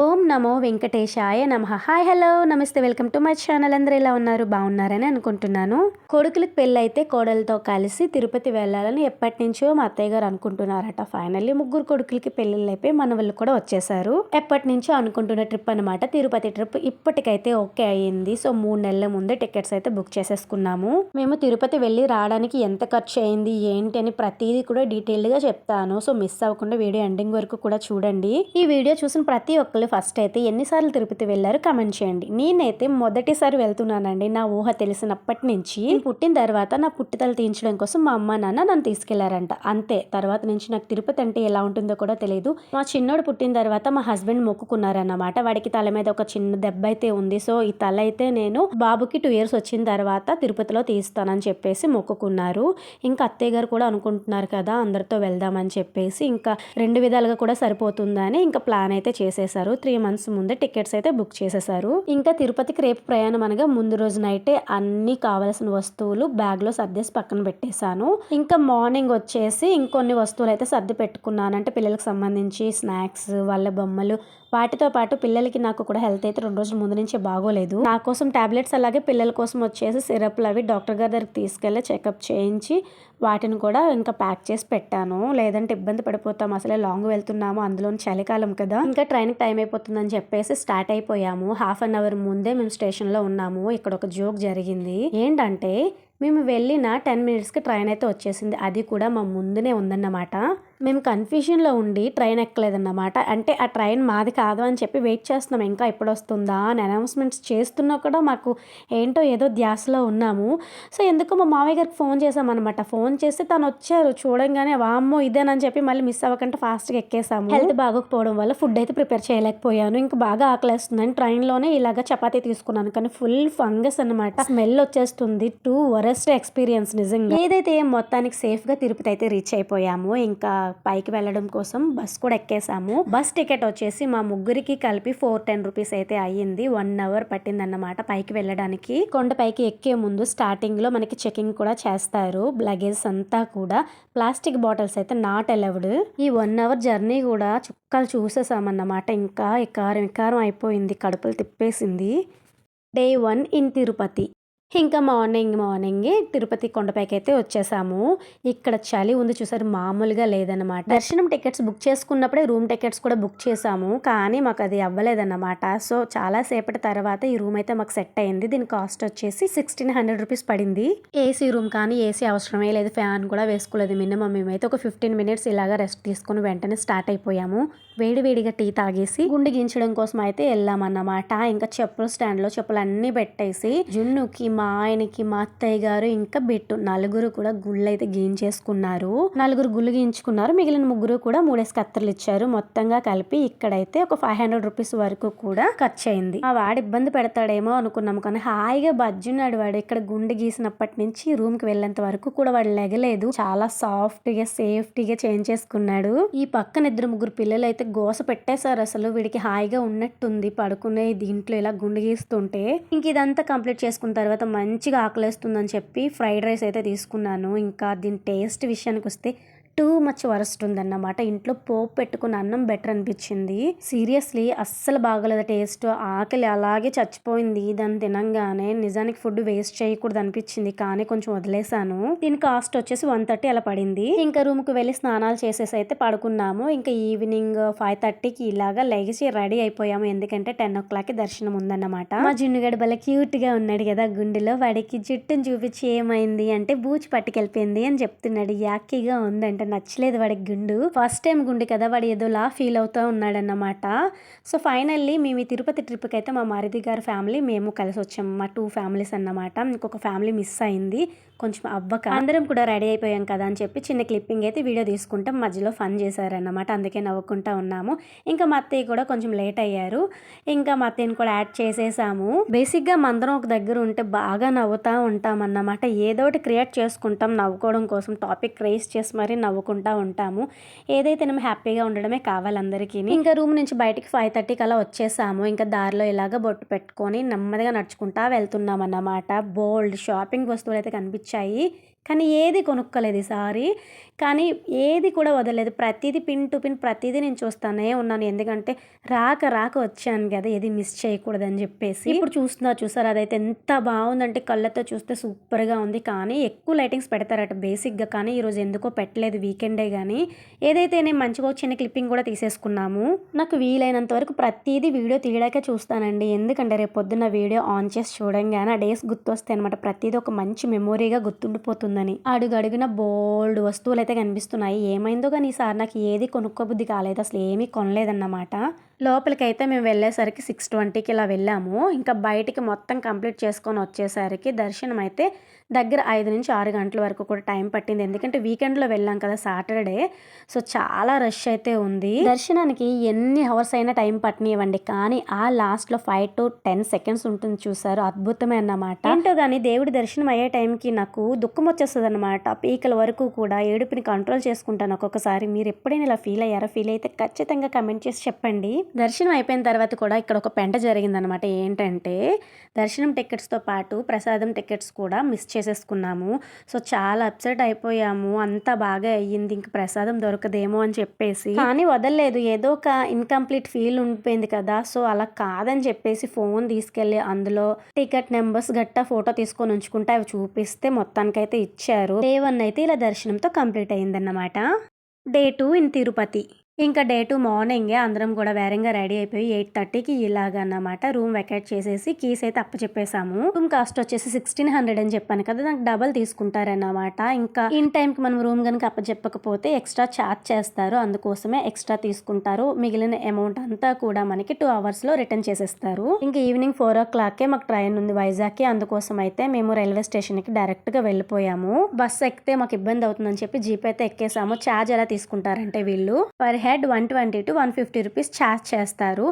ఓం నమో వెంకటేశాయ నమ. హాయ్ హలో నమస్తే వెల్కమ్ టు మై ఛానల్. అందరూ ఎలా ఉన్నారు? బాగున్నారని అనుకుంటున్నాను. కొడుకులకు పెళ్ళైతే కోడలతో కలిసి తిరుపతి వెళ్ళాలని ఎప్పటి నుంచో మా అత్తయ్య గారు అనుకుంటున్నారట. ఫైనల్లీ ముగ్గురు కొడుకులకి పెళ్ళిళ్ళు అయిపోయి మన వాళ్ళు కూడా వచ్చేసారు ఎప్పటి నుంచో అనుకుంటున్న ట్రిప్ అనమాట తిరుపతి ట్రిప్ ఇప్పటికైతే ఓకే అయ్యింది. సో మూడు నెలల ముందే టికెట్స్ అయితే బుక్ చేసేసుకున్నాము. మేము తిరుపతి వెళ్ళి రావడానికి ఎంత ఖర్చు అయింది ఏంటి అని ప్రతిదీ కూడా డీటెయిల్డ్గా చెప్తాను. సో మిస్ అవ్వకుండా వీడియో ఎండింగ్ వరకు కూడా చూడండి. ఈ వీడియో చూసిన ప్రతి ఒక్కరు ఫస్ట్ అయితే ఎన్నిసార్లు తిరుపతి వెళ్ళారు కమెంట్ చేయండి. నేనైతే మొదటిసారి వెళ్తున్నానండి. నా ఊహ తెలిసినప్పటి నుంచి నేను పుట్టిన తర్వాత నా పుట్టితలు తీయించడం కోసం మా అమ్మ నాన్న నన్ను తీసుకెళ్ళారంట. అంతే. తర్వాత నుంచి నాకు తిరుపతి అంటే ఎలా ఉంటుందో కూడా తెలియదు మా చిన్నోడు పుట్టిన తర్వాత మా హస్బెండ్ మొక్కుకున్నారన్నమాట. వాడికి తల మీద ఒక చిన్న దెబ్బ అయితే ఉంది. సో ఈ తల అయితే నేను బాబుకి టూ ఇయర్స్ వచ్చిన తర్వాత తిరుపతిలో తీస్తానని చెప్పేసి మొక్కుకున్నారు. ఇంకా అత్తయ్య గారు కూడా అనుకుంటున్నారు కదా అందరితో వెళ్దామని చెప్పేసి. ఇంకా రెండు విధాలుగా కూడా సరిపోతుందని ఇంకా ప్లాన్ అయితే చేసేసారు త్రీ మంత్స్ ముందే టికెట్స్ అయితే బుక్ చేసేసారు. ఇంకా తిరుపతికి రేపు ప్రయాణం అనగా ముందు రోజు నైటే అన్ని కావలసిన వస్తువులు బ్యాగ్లో సర్దేసి పక్కన పెట్టేశాను. ఇంకా మార్నింగ్ వచ్చేసి ఇంకొన్ని వస్తువులు అయితే సర్ది పెట్టుకున్నాను. అంటే పిల్లలకు సంబంధించి స్నాక్స్ వాళ్ళ బొమ్మలు వాటితో పాటు పిల్లలకి నాకు కూడా హెల్త్ అయితే రెండు రోజుల ముందు నుంచే బాగోలేదు. నా కోసం టాబ్లెట్స్ అలాగే పిల్లల కోసం వచ్చేసి సిరప్లు అవి డాక్టర్ గారి దగ్గరికి తీసుకెళ్ళి చెకప్ చేయించి వాటిని కూడా ఇంకా ప్యాక్ చేసి పెట్టాను. లేదంటే ఇబ్బంది పడిపోతాం. అసలే లాంగ్ వెళ్తున్నాము. అందులో చలికాలం కదా. ఇంకా ట్రైన్కి టైం అయిపోతుందని చెప్పేసి స్టార్ట్ అయిపోయాము. హాఫ్ అన్ అవర్ ముందే మేము స్టేషన్లో ఉన్నాము. ఇక్కడ ఒక జోక్ జరిగింది. ఏంటంటే మేము వెళ్ళిన టెన్ మినిట్స్కి ట్రైన్ అయితే వచ్చేసింది. అది కూడా మా ముందునే ఉందన్నమాట. మేము కన్ఫ్యూజన్లో ఉండి ట్రైన్ ఎక్కలేదన్నమాట. అంటే ఆ ట్రైన్ మాది కాదు అని చెప్పి వెయిట్ చేస్తున్నాం. ఇంకా ఎప్పుడు వస్తుందా అని అనౌన్స్మెంట్స్ చేస్తున్నా కూడా మాకు ఏంటో ఏదో ధ్యాసలో ఉన్నాము. సో ఎందుకో మా మామయ్య గారికి ఫోన్ చేసామన్నమాట ఫోన్ చేస్తే తను వచ్చారు చూడంగానే వామ్మో ఇదేనని చెప్పి మళ్ళీ మిస్ అవ్వకుండా ఫాస్ట్గా ఎక్కేసాము. హెల్త్ బాగోకపోవడం వల్ల ఫుడ్ అయితే ప్రిపేర్ చేయలేకపోయాను. ఇంకా బాగా ఆకలేస్తుందని ట్రైన్లోనే ఇలాగ చపాతీ తీసుకున్నాను. కానీ ఫుల్ ఫంగస్ అనమాట స్మెల్ వచ్చేస్తుంది. టూ వరస్ట్ ఎక్స్పీరియన్స్ నిజంగా. ఏదైతే మొత్తానికి సేఫ్గా తిరుపతి అయితే రీచ్ అయిపోయాము ఇంకా పైకి వెళ్ళడం కోసం బస్ కూడా ఎక్కేసాము. బస్ టికెట్ వచ్చేసి మా ముగ్గురికి కలిపి ఫోర్ టెన్ రూపీస్ అయితే అయ్యింది. వన్ అవర్ పట్టింది అన్నమాట పైకి వెళ్ళడానికి. కొండ పైకి ఎక్కే ముందు స్టార్టింగ్లో మనకి చెకింగ్ కూడా చేస్తారు. లగేజ్ అంతా కూడా. ప్లాస్టిక్ బాటిల్స్ అయితే నాట్ అలౌడ్ ఈ వన్ అవర్ జర్నీ కూడా చుక్కలు చూసేసామన్నమాట. ఇంకా ఎకారం ఎకారం అయిపోయింది. కడుపులు తిప్పేసింది. డే వన్ ఇన్ తిరుపతి ఇంకా మార్నింగ్ మార్నింగే తిరుపతి కొండపైకి అయితే వచ్చేసాము. ఇక్కడ చలి ఉంది చూసారు మామూలుగా లేదన్నమాట. దర్శనం టికెట్స్ బుక్ చేసుకున్నప్పుడే రూమ్ టికెట్స్ కూడా బుక్ చేసాము కానీ మాకు అది అవ్వలేదన్నమాట. సో చాలా సేపటి తర్వాత ఈ రూమ్ అయితే మాకు సెట్ అయింది. దీని కాస్ట్ వచ్చేసి సిక్స్టీన్ హండ్రెడ్ రూపీస్ పడింది. ఏసీ రూమ్ కానీ ఏసీ అవసరమే లేదు ఫ్యాన్ కూడా వేసుకోలేదు. మినిమం మేమైతే ఒక ఫిఫ్టీన్ మినిట్స్ ఇలాగా రెస్ట్ తీసుకుని వెంటనే స్టార్ట్ అయిపోయాము. వేడి వేడిగా టీ తాగేసి గుండె గించడం కోసం అయితే వెళ్ళామన్నమాట. ఇంకా చెప్పుల స్టాండ్లో చెప్పులు అన్ని పెట్టేసి జున్నుకి మా ఆయనకి మా అత్తయ్య గారు ఇంకా బిట్టు నలుగురు కూడా గుళ్ళు అయితే గీంచేసుకున్నారు. నలుగురు గుళ్ళు గీయించుకున్నారు మిగిలిన ముగ్గురు కూడా మూడేసి కత్తెరలు ఇచ్చారు. మొత్తంగా కలిపి ఇక్కడైతే ఒక ఫైవ్ హండ్రెడ్ రూపీస్ వరకు కూడా ఖర్చు అయింది ఆ వాడు ఇబ్బంది పెడతాడేమో అనుకున్నాం కానీ హాయిగా బజ్జున్నాడు వాడు. ఇక్కడ గుండె గీసినప్పటి నుంచి రూమ్కి వెళ్ళేంత వరకు కూడా వాడు లెగలేదు. చాలా సాఫ్ట్గా సేఫ్టీగా చేంజ్ చేసుకున్నాడు. ఈ పక్కన ఇద్దరు ముగ్గురు పిల్లలు అయితే గోస పెట్టేశారు అసలు. వీడికి హాయిగా ఉన్నట్టుంది. పడుకునే దీంట్లో ఇలా గుండె గీస్తుంటే ఇంక ఇదంతా కంప్లీట్ చేసుకున్న తర్వాత మంచిగా ఆకలేస్తుందని చెప్పి ఫ్రైడ్ రైస్ అయితే తీసుకున్నాను. ఇంకా దీని టేస్ట్ విషయానికి వస్తే టూ మచ్ వరస్ట్ ఉందన్నమాట ఇంట్లో పోపు పెట్టుకున్న అన్నం బెటర్ అనిపించింది. సీరియస్లీ అస్సలు బాగలేదు టేస్ట్ ఆకలి అలాగే చచ్చిపోయింది దాన్ని తినంగానే. నిజానికి ఫుడ్ వేస్ట్ చేయకూడదు అనిపించింది కానీ కొంచెం వదిలేసాను దీని కాస్ట్ వచ్చేసి వన్ థర్టీ అలా పడింది. ఇంకా రూమ్కు వెళ్ళి స్నానాలు చేసేసి అయితే పడుకున్నాము. ఇంకా ఈవినింగ్ ఫైవ్ థర్టీకి ఇలాగా లెగిసి రెడీ అయిపోయాము. ఎందుకంటే టెన్ ఓ క్లాక్ దర్శనం ఉందన్నమాట. మా జున్నుగడ బల క్యూట్గా ఉన్నాడు కదా గుండెలో. వాడికి జుట్టును చూపించి ఏమైంది అంటే బూచి పట్టుకెళ్ళిపోయింది అని చెప్తున్నాడు. యాక్కీగా ఉందంటే అంటే నచ్చలేదు వాడికి గుండు. ఫస్ట్ టైం గుండు కదా వాడు ఏదోలా ఫీల్ అవుతూ ఉన్నాడన్నమాట. సో ఫైనల్లీ మేము ఈ తిరుపతి ట్రిప్కి అయితే మా మారిది గారి ఫ్యామిలీ మేము కలిసి వచ్చాము మా టూ ఫ్యామిలీస్ అన్నమాట. ఇంకొక ఫ్యామిలీ మిస్ అయింది. కొంచెం అవ్వక అందరం కూడా రెడీ అయిపోయాం కదా అని చెప్పి చిన్న క్లిప్పింగ్ అయితే వీడియో తీసుకుంటాం. మధ్యలో ఫన్ చేశారన్నమాట. అందుకే నవ్వుకుంటా ఉన్నాము. ఇంకా మా అత్తయ్య కూడా కొంచెం లేట్ అయ్యారు. ఇంకా మా అత్తయ్యని కూడా యాడ్ చేసేసాము. బేసిక్గా మందరం ఒక దగ్గర ఉంటే బాగా నవ్వుతూ ఉంటాం అన్నమాట ఏదో ఒకటి క్రియేట్ చేసుకుంటాం. నవ్వుకోవడం కోసం టాపిక్ రేస్ చేసి మరీ నవ్వుకుంటా ఉంటాము. ఏదైతే మేము హ్యాపీగా ఉండడమే కావాలి అందరికీ ఇంకా రూమ్ నుంచి బయటికి ఫైవ్ థర్టీకి అలా వచ్చేసాము. ఇంకా దారిలో ఇలాగ బొట్టు పెట్టుకొని నెమ్మదిగా నడుచుకుంటా వెళ్తున్నాం అన్నమాట బోల్డ్ షాపింగ్ వస్తువులు అయితే కనిపించాయి चाहिए। కానీ ఏది కొనుక్కోలేదు ఈసారి కానీ ఏది కూడా వదలలేదు. ప్రతిదీ పిన్ టు పిన్ ప్రతిదీ నేను చూస్తానే ఉన్నాను. ఎందుకంటే రాక రాక వచ్చాను కదా ఏది మిస్ చేయకూడదని చెప్పేసి. ఇప్పుడు చూస్తున్నా చూసారు? అదైతే ఎంత బాగుందంటే కళ్ళతో చూస్తే సూపర్గా ఉంది. కానీ ఎక్కువ లైటింగ్స్ పెడతారట బేసిక్గా కానీ ఈరోజు ఎందుకో పెట్టలేదు వీకెండే కానీ ఏదైతే నేను మంచిగా చిన్న క్లిప్పింగ్ కూడా తీసేసుకున్నాము. నాకు వీలైనంత వరకు ప్రతిదీ వీడియో తీయడాకే చూస్తానండి. ఎందుకంటే రేపు పొద్దున్న వీడియో ఆన్ చేసి చూడంగానే ఆ డేస్ గుర్తొస్తాయి అనమాట ప్రతిదీ ఒక మంచి మెమొరీగా గుర్తుండిపోతుంది. ఉందని. అడుగడుగున బోల్డ్ వస్తువులు అయితే కనిపిస్తున్నాయి. ఏమైందో కానీ ఈసారి నాకు ఏది కొనుక్కోబుద్ధి కాలేదు. అసలు ఏమీ కొనలేదన్నమాట. లోపలికైతే మేము వెళ్ళేసరికి సిక్స్ ట్వంటీకి ఇలా వెళ్ళాము. ఇంకా బయటికి మొత్తం కంప్లీట్ చేసుకొని వచ్చేసరికి దర్శనం అయితే దగ్గర ఐదు నుంచి ఆరు గంటల వరకు కూడా టైం పట్టింది. ఎందుకంటే వీకెండ్లో వెళ్ళాం కదా సాటర్డే. సో చాలా రష్ అయితే ఉంది. దర్శనానికి ఎన్ని అవర్స్ అయినా టైం పట్టినివ్వండి కానీ ఆ లాస్ట్లో ఫైవ్ టు టెన్ సెకండ్స్ ఉంటుంది చూసారు. అద్భుతమే అన్నమాట. ఏంటో కానీ దేవుడి దర్శనం అయ్యే టైంకి నాకు దుఃఖం వచ్చేస్తుంది అనమాట పీకల వరకు కూడా ఏడుపుని కంట్రోల్ చేసుకుంటాను ఒక్కొక్కసారి. మీరు ఎప్పుడైనా ఇలా ఫీల్ అయ్యారా? ఫీల్ అయితే ఖచ్చితంగా కమెంట్ చేసి చెప్పండి. దర్శనం అయిపోయిన తర్వాత కూడా ఇక్కడ ఒక పెంట జరిగిందనమాట ఏంటంటే దర్శనం టికెట్స్తో పాటు ప్రసాదం టికెట్స్ కూడా మిస్ చేసేసుకున్నాము. సో చాలా అప్సెట్ అయిపోయాము. అంత బాగా అయ్యింది. ఇంక ప్రసాదం దొరకదేమో అని చెప్పేసి. కానీ వదలలేదు. ఏదో ఒక ఇన్కంప్లీట్ ఫీల్ ఉండిపోయింది కదా. సో అలా కాదని చెప్పేసి ఫోన్ తీసుకెళ్ళి అందులో టికెట్ నెంబర్స్ గట్టా ఫోటో తీసుకొని ఉంచుకుంటే అవి చూపిస్తే మొత్తానికైతే ఇచ్చారు. డే వన్ అయితే ఇలా దర్శనంతో కంప్లీట్ అయిందన్నమాట డే టూ ఇన్ తిరుపతి. ఇంకా డే టు మార్నింగే అందరం కూడా వేరంగా రెడీ అయిపోయి ఎయిట్ థర్టీకి ఇలాగన్నమాట రూమ్ వెకేట్ చేసేసి కీస్ అయితే అప్పచెప్పేసాము రూమ్ కాస్ట్ వచ్చేసి సిక్స్టీన్ హండ్రెడ్ అని చెప్పాను కదా నాకు డబల్ తీసుకుంటారన్నమాట. ఇంకా ఇన్ టైంకి మనం రూమ్ కనుక అప్పచెప్పకపోతే ఎక్స్ట్రా ఛార్జ్ చేస్తారు అందుకోసమే ఎక్స్ట్రా తీసుకుంటారు. మిగిలిన అమౌంట్ అంతా కూడా మనకి టూ అవర్స్లో రిటర్న్ చేసేస్తారు. ఇంకా ఈవినింగ్ ఫోర్ ఓ క్లాక్కే మాకు ట్రైన్ ఉంది వైజాగ్కి అందుకోసం అయితే మేము రైల్వే స్టేషన్కి డైరెక్ట్గా వెళ్ళిపోయాము. బస్ ఎక్కితే మాకు ఇబ్బంది అవుతుందని చెప్పి జీప్ అయితే ఎక్కేసాము. ఛార్జ్ ఎలా తీసుకుంటారంటే వీళ్ళు. Per head one twenty to one fifty rupees charge చేస్తారు.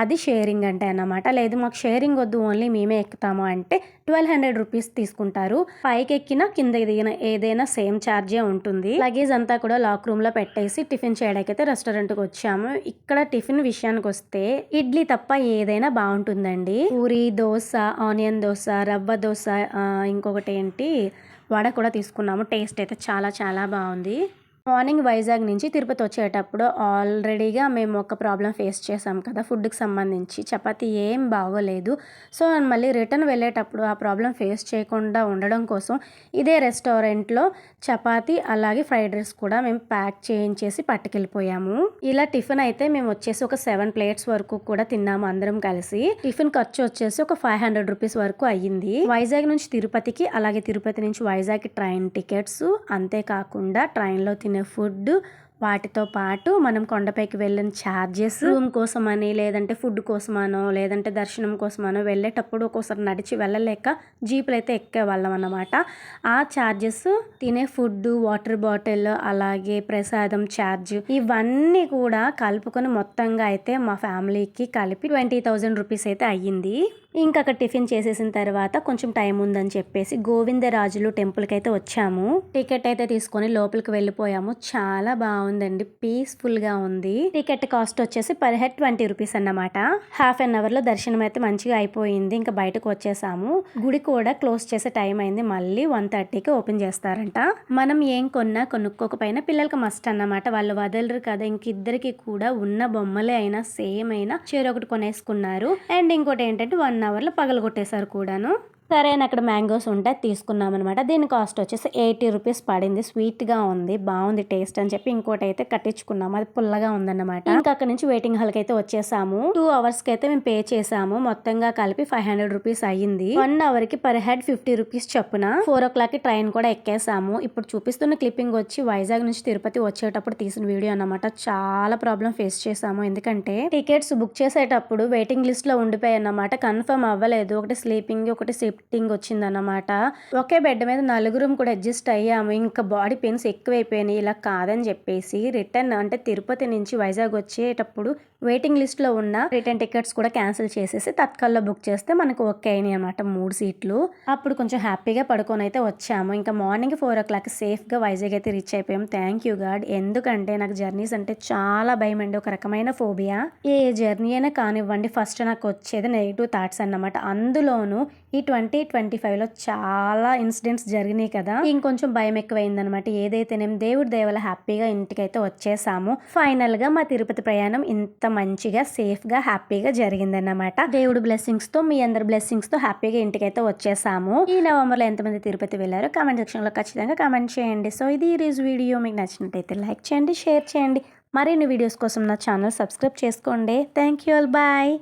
అది షేరింగ్ అంటే అన్నమాట. లేదు మాకు షేరింగ్ వద్దు ఓన్లీ మేమే ఎక్కుతాము అంటే ట్వెల్వ్ హండ్రెడ్ రూపీస్ తీసుకుంటారు. పైకి ఎక్కినా కింద దిగిన ఏదైనా సేమ్ ఛార్జే ఉంటుంది. లగేజ్ అంతా కూడా లాక్ రూమ్లో పెట్టేసి టిఫిన్ చేయడానికి అయితే రెస్టారెంట్కి వచ్చాము. ఇక్కడ టిఫిన్ విషయానికి వస్తే ఇడ్లీ తప్ప ఏదైనా బాగుంటుందండి. పూరి దోశ ఆనియన్ దోశ రవ్వ దోశ ఇంకొకటి ఏంటి వడ కూడా తీసుకున్నాము. టేస్ట్ అయితే చాలా చాలా బాగుంది. మార్నింగ్ వైజాగ్ నుంచి తిరుపతి వచ్చేటప్పుడు ఆల్రెడీగా మేము ఒక ప్రాబ్లం ఫేస్ చేసాం కదా ఫుడ్కి సంబంధించి. చపాతీ ఏం బాగోలేదు. సో మళ్ళీ రిటర్న్ వెళ్ళేటప్పుడు ఆ ప్రాబ్లం ఫేస్ చేయకుండా ఉండడం కోసం ఇదే రెస్టారెంట్లో చపాతీ అలాగే ఫ్రైడ్ రైస్ కూడా మేము ప్యాక్ చేయించేసి పట్టుకెళ్ళిపోయాము. ఇలా టిఫిన్ అయితే మేము వచ్చేసి ఒక సెవెన్ ప్లేట్స్ వరకు కూడా తిన్నాము అందరం కలిసి. టిఫిన్ ఖర్చు వచ్చేసి ఒక ఫైవ్ హండ్రెడ్ రూపీస్ వరకు అయ్యింది. వైజాగ్ నుంచి తిరుపతికి అలాగే తిరుపతి నుంచి వైజాగ్ ట్రైన్ టికెట్స్ అంతేకాకుండా ట్రైన్లో తినే ఫుడ్ వాటితో పాటు మనం కొండపైకి వెళ్ళిన ఛార్జెస్ రూమ్ కోసమని లేదంటే ఫుడ్ కోసమనో లేదంటే దర్శనం కోసమనో వెళ్ళేటప్పుడు ఒక్కోసారి నడిచి వెళ్ళలేక జీపులు అయితే ఎక్కేవాళ్ళం అన్నమాట. ఆ ఛార్జెస్ తినే ఫుడ్ వాటర్ బాటిల్ అలాగే ప్రసాదం ఛార్జ్ ఇవన్నీ కూడా కలుపుకొని మొత్తంగా అయితే మా ఫ్యామిలీకి కలిపి ట్వంటీ థౌజండ్ రూపీస్ అయితే అయ్యింది. ఇంకా అక్కడ టిఫిన్ చేసేసిన తర్వాత కొంచెం టైం ఉందని చెప్పేసి గోవిందరాజులు టెంపుల్కి అయితే వచ్చాము. టికెట్ అయితే తీసుకొని లోపలికి వెళ్ళిపోయాము. చాలా బాగుందండి. పీస్ఫుల్గా ఉంది. టికెట్ కాస్ట్ వచ్చేసి పర్ హెడ్ ట్వంటీ రూపీస్ అన్నమాట. హాఫ్ అన్ అవర్లో దర్శనం అయితే మంచిగా అయిపోయింది. ఇంకా బయటకు వచ్చేసాము. గుడి కూడా క్లోజ్ చేసే టైం అయింది. మళ్ళీ వన్ థర్టీకి ఓపెన్ చేస్తారంట. మనం ఏం కొన్నా కొనుక్కోకపోయినా పిల్లలకి మస్ట్ అన్నమాట. వాళ్ళు వదలరు కదా. ఇంకిద్దరికి కూడా ఉన్న బొమ్మలే అయినా సేమ్ అయినా చీర ఒకటి కొనేసుకున్నారు. అండ్ ఇంకోటి ఏంటంటే వన్ అవర్లో పగలగొట్టేశారు కూడాను. సరే అని అక్కడ మ్యాంగోస్ ఉంటే అది తీసుకున్నాం అనమాట దీని కాస్ట్ వచ్చేసి ఎయిటీ రూపీస్ పడింది. స్వీట్గా ఉంది బాగుంది టేస్ట్ అని చెప్పి ఇంకోటి అయితే కట్టించుకున్నాము. అది పుల్లగా ఉందన్నమాట. ఇంకా అక్కడ నుంచి వెయిటింగ్ హాల్కి అయితే వచ్చేసాము. టూ అవర్స్కి అయితే మేము పే చేసాము. మొత్తంగా కలిపి ఫైవ్ హండ్రెడ్ రూపీస్ అయ్యింది. వన్ అవర్కి పర్ హెడ్ ఫిఫ్టీ రూపీస్ చొప్పున ఫోర్ ఓ క్లాక్కి ట్రైన్ కూడా ఎక్కేసాము. ఇప్పుడు చూపిస్తున్న క్లిప్పింగ్ వచ్చి వైజాగ్ నుంచి తిరుపతి వచ్చేటప్పుడు తీసిన వీడియో అన్నమాట. చాలా ప్రాబ్లం ఫేస్ చేసాము. ఎందుకంటే టికెట్స్ బుక్ చేసేటప్పుడు వెయిటింగ్ లిస్ట్లో ఉండిపోయాయి అన్నమాట. కన్ఫర్మ్ అవ్వలేదు. ఒకటి స్లీపింగ్ ఒకటి షిఫ్టింగ్ వచ్చిందన్నమాట. ఒకే బెడ్ మీద నలుగురం కూడా అడ్జస్ట్ అయ్యాము. ఇంకా బాడీ పెయిన్స్ ఎక్కువైపోయినాయి. ఇలా కాదని చెప్పేసి రిటర్న్ అంటే తిరుపతి నుంచి వైజాగ్ వచ్చేటప్పుడు వెయిటింగ్ లిస్ట్లో ఉన్న రిటర్న్ టికెట్స్ కూడా క్యాన్సిల్ చేసేసి తత్కాల్లో బుక్ చేస్తే మనకు ఓకే అయినాయి అనమాట మూడు సీట్లు. అప్పుడు కొంచెం హ్యాపీగా పడుకొని అయితే వచ్చాము. ఇంకా మార్నింగ్ ఫోర్ ఓ క్లాక్ సేఫ్గా వైజాగ్ అయితే రీచ్ అయిపోయాం. థ్యాంక్ యూ గాడ్ ఎందుకంటే నాకు జర్నీస్ అంటే చాలా భయం అండి. ఒక రకమైన ఫోబియా. ఏ జర్నీ అయినా కానివ్వండి ఫస్ట్ నాకు వచ్చేది నెగిటివ్ థాట్స్ అన్నమాట. అందులోనూ ఈ ట్వంటీ ట్వంటీ ట్వంటీ ఫైవ్లో చాలా ఇన్సిడెంట్స్ జరిగినాయి కదా. ఇంకొంచెం భయం ఎక్కువైందనమాట ఏదైతేనేం దేవుడి దేవల హ్యాపీగా ఇంటికైతే వచ్చేసాము ఫైనల్గా మా తిరుపతి ప్రయాణం ఇంత మంచిగా సేఫ్గా హ్యాపీగా జరిగిందన్నమాట. దేవుడు బ్లెస్సింగ్స్తో మీ అందరి బ్లెస్సింగ్స్తో హ్యాపీగా ఇంటికైతే వచ్చేసాము. ఈ నవంబర్లో ఎంతమంది తిరుపతి వెళ్ళారో కామెంట్ సెక్షన్లో ఖచ్చితంగా కామెంట్ చేయండి. సో ఇది ఈరోజు వీడియో. మీకు నచ్చినట్టయితే లైక్ చేయండి షేర్ చేయండి. మరిన్ని వీడియోస్ కోసం నా ఛానల్ సబ్స్క్రైబ్ చేసుకోండి. Thank you all. బాయ్.